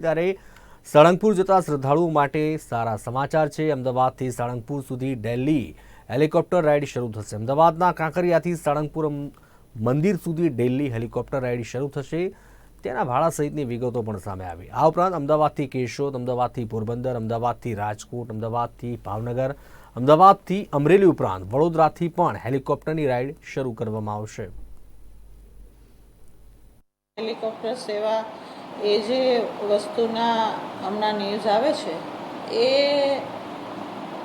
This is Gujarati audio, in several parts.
ત્યારે સાળંગપુર જતા શ્રદ્ધાળુઓ માટે સારા સમાચાર છે. અમદાવાદથી સાળંગપુર સુધી ડેલી હેલિકોપ્ટર રાઇડ શરૂ થશે. અમદાવાદના કાંકરિયાથી સાળંગપુર મંદિર સુધી ડેલી હેલિકોપ્ટર રાઇડ શરૂ થશે. તેના ભાડા સહિતની વિગતો પણ સામે આવી. આ ઉપરાંત અમદાવાદથી કેશોદ, અમદાવાદથી પોરબંદર, અમદાવાદથી રાજકોટ, અમદાવાદથી ભાવનગર, અમદાવાદથી અમરેલી ઉપરાંત વડોદરાથી પણ હેલિકોપ્ટરની રાઇડ શરૂ કરવામાં આવશે. હેલિકોપ્ટર સેવા એ જે વસ્તુના હમણાં ન્યૂઝ આવે છે, એ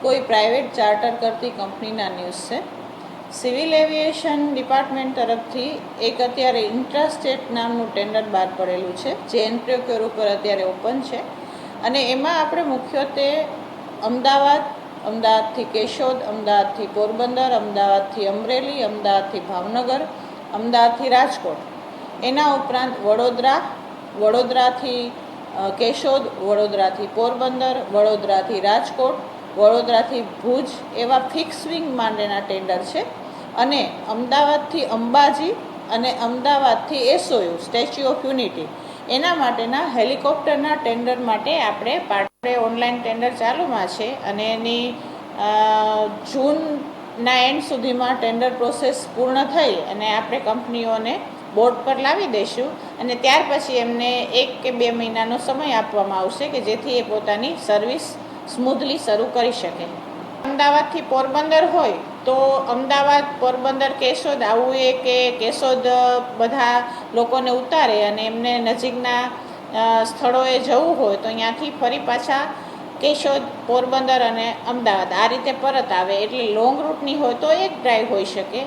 કોઈ પ્રાઇવેટ ચાર્ટર કરતી કંપનીના ન્યૂઝ છે. સિવિલ એવિએશન ડિપાર્ટમેન્ટ તરફથી એક અત્યારે ઇન્ટ્રાસ્ટેટ નામનું ટેન્ડર બહાર પડેલું છે જે એનપ્રોક્યોર ઉપર અત્યારે ઓપન છે. અને એમાં આપણે મુખ્યત્વે અમદાવાદ, અમદાવાદથી કેશોદ, અમદાવાદથી પોરબંદર, અમદાવાદથી અમરેલી, અમદાવાદથી ભાવનગર, અમદાવાદથી રાજકોટ. એના ઉપરાંત વડોદરા વડોદરાથી કેશોદ, વડોદરાથી પોરબંદર, વડોદરાથી રાજકોટ, વડોદરાથી ભુજ એવા ફિક્સ વિંગ માટેના ટેન્ડર છે. અને અમદાવાદથી અંબાજી અને અમદાવાદથી એસઓયુ સ્ટેચ્યુ ઓફ યુનિટી એના માટેના હેલિકોપ્ટરના ટેન્ડર માટે આપણે પાટે ઓનલાઈન ટેન્ડર ચાલુમાં છે અને એની જૂનના એન્ડ સુધીમાં ટેન્ડર પ્રોસેસ પૂર્ણ થઈ અને આપણે કંપનીઓને બોર્ડ પર લાવી દઈશું અને ત્યાર પછી એમને એક કે બે મહિનાનો સમય આપવામાં આવશે કે જેથી એ પોતાની સર્વિસ સ્મૂથલી શરૂ કરી શકે. અમદાવાદથી પોરબંદર હોય તો અમદાવાદ પોરબંદર કેશોદ આવું એ કે કેશોદ બધા લોકોને ઉતારે અને એમને નજીકના સ્થળોએ જવું હોય તો અહીંયાથી ફરી પાછા કેશોદ, પોરબંદર અને અમદાવાદ. આ રીતે પરત આવે. એટલે લોંગ રૂટની હોય તો એક ડ્રાઈવ હોઈ શકે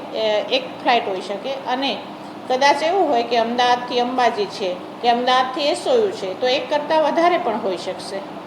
એક ફ્લાઇટ હોઈ શકે અને કદાચ એવું હોય કે અમદાવાદથી અંબાજી છે, કે અમદાવાદથી એસોયું છે, તો એક કરતાં વધારે પણ હોઈ શકશે.